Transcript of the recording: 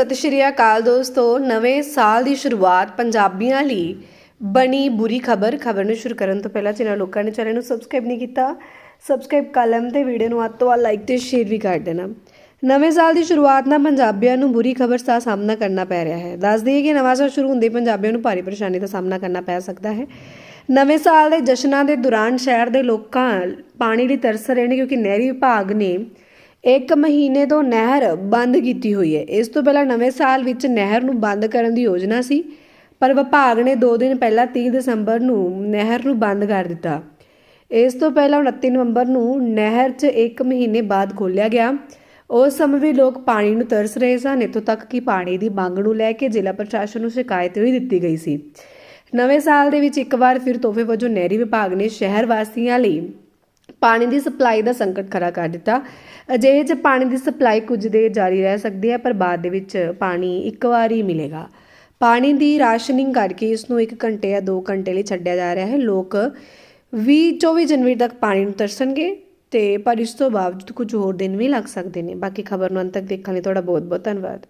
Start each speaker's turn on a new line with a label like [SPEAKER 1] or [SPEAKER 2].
[SPEAKER 1] ਸਤਿ ਸ਼੍ਰੀ ਅਕਾਲ ਦੋਸਤੋ, ਨਵੇਂ ਸਾਲ ਦੀ ਸ਼ੁਰੂਆਤ ਪੰਜਾਬੀਆਂ ਲਈ ਬਣੀ ਬੁਰੀ ਖਬਰ ਖਬਰ ਨੂੰ ਸ਼ੁਰੂ ਕਰਨ ਤੋਂ ਪਹਿਲਾਂ ਜਿਨ੍ਹਾਂ ਲੋਕਾਂ ਨੇ ਚੈਨਲ ਨੂੰ ਸਬਸਕ੍ਰਾਈਬ ਨਹੀਂ ਕੀਤਾ ਸਬਸਕ੍ਰਾਈਬ ਕਲਮ ਲੈਣ ਤੇ ਵੀਡੀਓ ਨੂੰ ਅੱਤ ਤੋਂ ਵੱਧ ਲਾਈਕ ਤੇ ਸ਼ੇਅਰ ਵੀ ਕਰ ਦੇਣਾ। ਨਵੇਂ ਸਾਲ ਦੀ ਸ਼ੁਰੂਆਤ ਨਾਲ ਪੰਜਾਬੀਆਂ ਨੂੰ ਬੁਰੀ ਖਬਰ ਦਾ ਸਾਹਮਣਾ ਕਰਨਾ ਪੈ ਰਿਹਾ ਹੈ। ਦੱਸ ਦਈਏ ਕਿ ਨਵਾਂ ਸਾਲ ਸ਼ੁਰੂ ਹੁੰਦੇ ਪੰਜਾਬੀਆਂ ਨੂੰ ਭਾਰੀ ਪਰੇਸ਼ਾਨੀ ਦਾ ਸਾਹਮਣਾ ਕਰਨਾ ਪੈ ਸਕਦਾ ਹੈ। ਨਵੇਂ ਸਾਲ ਦੇ ਜਸ਼ਨਾਂ ਦੇ ਦੌਰਾਨ ਸ਼ਹਿਰ ਦੇ ਲੋਕਾਂ ਪਾਣੀ ਲਈ ਤਰਸ ਰਹੇ ਨੇ ਕਿਉਂਕਿ ਨਹਿਰੀ ਵਿਭਾਗ ਨੇ ਇੱਕ ਮਹੀਨੇ ਤੋਂ ਨਹਿਰ ਬੰਦ ਕੀਤੀ ਹੋਈ ਹੈ। ਇਸ ਤੋਂ ਪਹਿਲਾਂ ਨਵੇਂ ਸਾਲ ਵਿੱਚ ਨਹਿਰ ਨੂੰ ਬੰਦ ਕਰਨ ਦੀ ਯੋਜਨਾ ਸੀ, ਪਰ ਵਿਭਾਗ ਨੇ 2 ਦਿਨ ਪਹਿਲਾਂ 30 ਦਸੰਬਰ ਨੂੰ ਨਹਿਰ ਨੂੰ ਬੰਦ ਕਰ ਦਿੱਤਾ। ਇਸ ਤੋਂ ਪਹਿਲਾਂ 29 ਨਵੰਬਰ ਨੂੰ ਨਹਿਰ 'ਚ ਇੱਕ ਮਹੀਨੇ ਬਾਅਦ ਖੋਲ੍ਹਿਆ ਗਿਆ। ਉਸ ਸਮੇਂ ਵੀ ਲੋਕ ਪਾਣੀ ਨੂੰ ਤਰਸ ਰਹੇ ਸਨ। ਇੱਥੋਂ ਤੱਕ ਕਿ ਪਾਣੀ ਦੀ ਮੰਗ ਨੂੰ ਲੈ ਕੇ ਜ਼ਿਲ੍ਹਾ ਪ੍ਰਸ਼ਾਸਨ ਨੂੰ ਸ਼ਿਕਾਇਤ ਵੀ ਦਿੱਤੀ ਗਈ ਸੀ। ਨਵੇਂ ਸਾਲ ਦੇ ਵਿੱਚ ਇੱਕ ਵਾਰ ਫਿਰ ਤੋਹਫੇ ਵਜੋਂ ਨਹਿਰੀ ਵਿਭਾਗ ਨੇ ਸ਼ਹਿਰ ਵਾਸੀਆਂ ਲਈ ਪਾਣੀ ਦੀ ਸਪਲਾਈ ਦਾ ਸੰਕਟ ਖੜਾ ਕਰ ਦਿੱਤਾ। ਅਜਿਹੇ 'ਚ ਪਾਣੀ ਦੀ ਸਪਲਾਈ ਕੁਝ ਦੇਰ ਜਾਰੀ ਰਹਿ ਸਕਦੀ ਹੈ, ਪਰ ਬਾਅਦ ਦੇ ਵਿੱਚ ਪਾਣੀ ਇੱਕ ਵਾਰ ਹੀ ਮਿਲੇਗਾ। ਪਾਣੀ ਦੀ ਰਾਸ਼ਨਿੰਗ ਕਰਕੇ ਇਸ ਨੂੰ 1 ਘੰਟੇ ਜਾਂ 2 ਘੰਟੇ ਲਈ ਛੱਡਿਆ ਜਾ ਰਿਹਾ ਹੈ। ਲੋਕ 20 24 ਜਨਵਰੀ ਤੱਕ ਪਾਣੀ ਨੂੰ ਤਰਸਣਗੇ ਤੇ ਪਰ ਇਸ ਤੋਂ ਬਾਵਜੂਦ ਕੁਝ ਹੋਰ ਦਿਨ ਵੀ ਲੱਗ ਸਕਦੇ ਨੇ। ਬਾਕੀ ਖਬਰ ਨੂੰ ਅੰਤ ਤੱਕ ਦੇਖਣ ਲਈ ਤੁਹਾਡਾ ਬਹੁਤ ਬਹੁਤ ਧੰਨਵਾਦ।